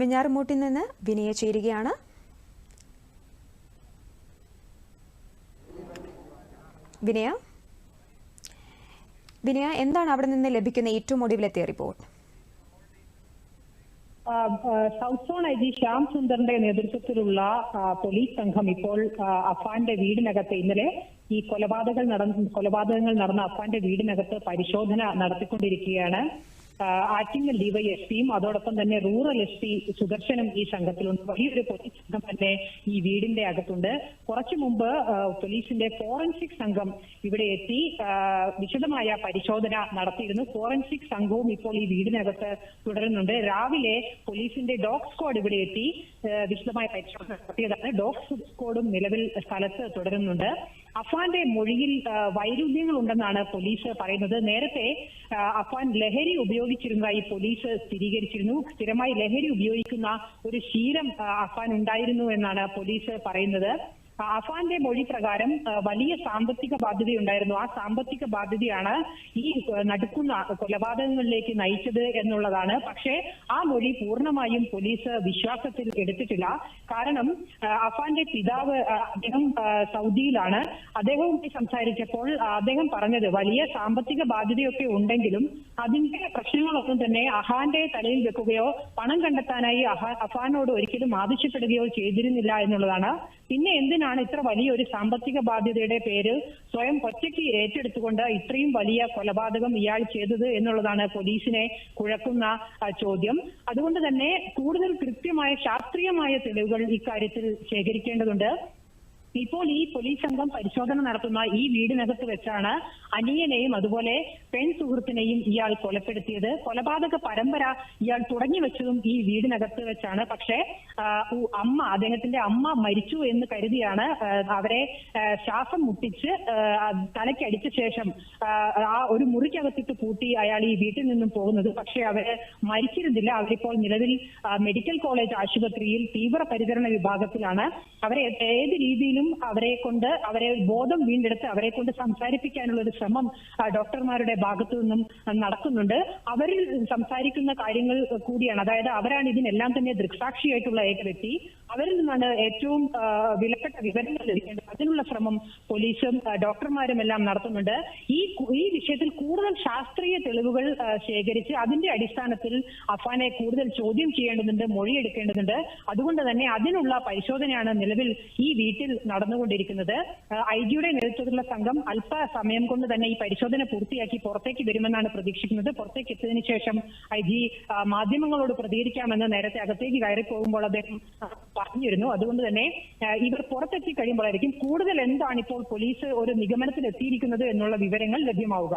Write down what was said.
വെഞ്ഞാറുമൂട്ടിൽ നിന്ന് വിനയ ചേരുകയാണ്. വിനയ? വിനയ എന്താണ് അവിടെ നിന്ന് ലഭിക്കുന്ന ഏറ്റവും ഒടുവിലത്തെ report? South zone I G Shyam സുന്ദറിന്റെ നേതൃത്വത്തിലുള്ള പോലീസ് സംഘം ഇപ്പോൾ അഫാന്റെ വീടിനകത്ത് ഇന്നലെ ഈ കൊലപാതകങ്ങൾ നടന്ന കൊലപാതകങ്ങൾ നടന്ന അഫാന്റെ വീടിനകത്ത് പരിശോധന നടത്തിക്കൊണ്ടിരിക്കുകയാണ്. ആ, എസ് ഡിവൈഎസ്പിയും അതോടൊപ്പം തന്നെ റൂറൽ എസ് പി സുദർശനും ഈ സംഘത്തിലുണ്ട്. വലിയൊരു പോലീസ് സംഘം തന്നെ ഈ വീടിന്റെ അകത്തുണ്ട്. കുറച്ചു മുമ്പ് പോലീസിന്റെ ഫോറൻസിക് സംഘം ഇവിടെ എത്തി. വിശദമായ പരിശോധന നടത്തിയിരുന്നു. ഫോറൻസിക് സംഘവും ഇപ്പോൾ ഈ വീടിനകത്ത് തുടരുന്നുണ്ട്. രാവിലെ പോലീസിന്റെ ഡോഗ് സ്ക്വാഡ് ഇവിടെ എത്തി. വിശദമായ പരിശോധന നടത്തിയതാണ്. ഡോഗ് സ്ക്വാഡും നിലവിൽ സ്ഥലത്ത് തുടരുന്നുണ്ട്. അഫാന്റെ മൊഴിയിൽ വൈരുദ്ധ്യങ്ങൾ ഉണ്ടെന്നാണ് പോലീസ് പറയുന്നത്. നേരത്തെ അഫാൻ ലഹരി ഉപയോഗിച്ചിരുന്നതായി പോലീസ് സ്ഥിരീകരിച്ചിരുന്നു. സ്ഥിരമായി ലഹരി ഉപയോഗിക്കുന്ന ഒരു ശീലം അഫാൻ ഉണ്ടായിരുന്നു എന്നാണ് പോലീസ് പറയുന്നത്. അഫാന്റെ മൊഴി പ്രകാരം വലിയ സാമ്പത്തിക ബാധ്യതയുണ്ടായിരുന്നു. ആ സാമ്പത്തിക ബാധ്യതയാണ് ഈ നടുക്കുന്ന കൊലപാതകങ്ങളിലേക്ക് നയിച്ചത് എന്നുള്ളതാണ്. പക്ഷേ ആ മൊഴി പൂർണമായും പോലീസ് വിശ്വാസത്തിൽ എടുത്തിട്ടില്ല. കാരണം അഫാന്റെ പിതാവ് അദ്ദേഹം സൗദിയിലാണ്. അദ്ദേഹവുമായി സംസാരിച്ചപ്പോൾ അദ്ദേഹം പറഞ്ഞത് വലിയ സാമ്പത്തിക ബാധ്യതയൊക്കെ ഉണ്ടെങ്കിലും അതിന്റെ പ്രശ്നങ്ങളൊന്നും തന്നെ അഹാന്റെ തലയിൽ വെക്കുകയോ പണം കണ്ടെത്താനായി അഫാനോട് ഒരിക്കലും ആവശ്യപ്പെടുകയോ ചെയ്തിരുന്നില്ല എന്നുള്ളതാണ്. പിന്നെ എന്തിനാണ് ഇത്ര വലിയൊരു സാമ്പത്തിക ബാധ്യതയുടെ പേര് സ്വയം ഒറ്റയ്ക്ക് ഏറ്റെടുത്തുകൊണ്ട് ഇത്രയും വലിയ കൊലപാതകം ഇയാൾ ചെയ്തത് എന്നുള്ളതാണ് പോലീസിനെ കുഴക്കുന്ന ചോദ്യം. അതുകൊണ്ട് തന്നെ കൂടുതൽ കൃത്യമായ ശാസ്ത്രീയമായ തെളിവുകൾ ഇക്കാര്യത്തിൽ ശേഖരിക്കേണ്ടതുണ്ട്. ഇപ്പോൾ ഈ പോലീസ് സംഘം പരിശോധന നടത്തുന്ന ഈ വീടിനകത്ത് വെച്ചാണ് അനിയനെയും അതുപോലെ പെൺ സുഹൃത്തിനെയും ഇയാൾ കൊലപ്പെടുത്തിയത്. കൊലപാതക പരമ്പര ഇയാൾ തുടങ്ങി വെച്ചതും ഈ വീടിനകത്ത് വെച്ചാണ്. പക്ഷേ അമ്മ അദ്ദേഹത്തിന്റെ അമ്മ മരിച്ചു എന്ന് കരുതിയാണ് അവരെ ശ്വാസം മുട്ടിച്ച് തലയ്ക്കടിച്ച ശേഷം ആ, ഒരു മുറിക്കകത്തിട്ട് പൂട്ടി അയാൾ ഈ വീട്ടിൽ നിന്നും പോകുന്നത്. പക്ഷേ അവർ മരിച്ചിരുന്നില്ല. അവരിപ്പോൾ നിലവിൽ മെഡിക്കൽ കോളേജ് ആശുപത്രിയിൽ തീവ്ര പരിചരണ വിഭാഗത്തിലാണ്. അവരെ ഏത് രീതിയിലും അവരെ കൊണ്ട് അവരെ ബോധം വീണ്ടെടുത്ത് അവരെ കൊണ്ട് സംസാരിപ്പിക്കാനുള്ള ഒരു ശ്രമം ഡോക്ടർമാരുടെ ഭാഗത്തു നിന്നും നടക്കുന്നുണ്ട്. അവരിൽ സംസാരിക്കുന്ന കാര്യങ്ങൾ കൂടിയാണ്. അതായത് അവരാണ് ഇതിനെല്ലാം തന്നെ ദൃക്സാക്ഷിയായിട്ടുള്ള ഏക വ്യക്തി. അവരിൽ നിന്നാണ് ഏറ്റവും വിലപ്പെട്ട വിവരങ്ങൾ ലഭിക്കേണ്ടത്. അതിനുള്ള ശ്രമം പോലീസും ഡോക്ടർമാരും എല്ലാം നടത്തുന്നുണ്ട്. ഈ ഈ വിഷയത്തിൽ കൂടുതൽ ശാസ്ത്രീയ തെളിവുകൾ ശേഖരിച്ച് അതിന്റെ അടിസ്ഥാനത്തിൽ അഫാനെ കൂടുതൽ ചോദ്യം ചെയ്യേണ്ടതുണ്ട് മൊഴിയെടുക്കേണ്ടതുണ്ട്. അതുകൊണ്ട് തന്നെ അതിനുള്ള പരിശോധനയാണ് നിലവിൽ ഈ വീട്ടിൽ നടന്നുകൊണ്ടിരിക്കുന്നത്. ഐ ജിയുടെ നേതൃത്വത്തിലുള്ള സംഘം അല്പ സമയം കൊണ്ട് തന്നെ ഈ പരിശോധന പൂർത്തിയാക്കി പുറത്തേക്ക് വരുമെന്നാണ് പ്രതീക്ഷിക്കുന്നത്. പുറത്തേക്ക് എത്തിയതിനു ശേഷം ഐ ജി മാധ്യമങ്ങളോട് പ്രതികരിക്കാമെന്ന് നേരത്തെ അകത്തേക്ക് കയറി പോകുമ്പോൾ അദ്ദേഹം പറഞ്ഞിരുന്നു. അതുകൊണ്ട് തന്നെ ഇവർ പുറത്തെത്തി കഴിയുമ്പോഴായിരിക്കും കൂടുതൽ എന്താണ് ഇപ്പോൾ പോലീസ് ഒരു നിഗമനത്തിൽ എത്തിയിരിക്കുന്നത് എന്നുള്ള വിവരങ്ങൾ ലഭ്യമാവുക.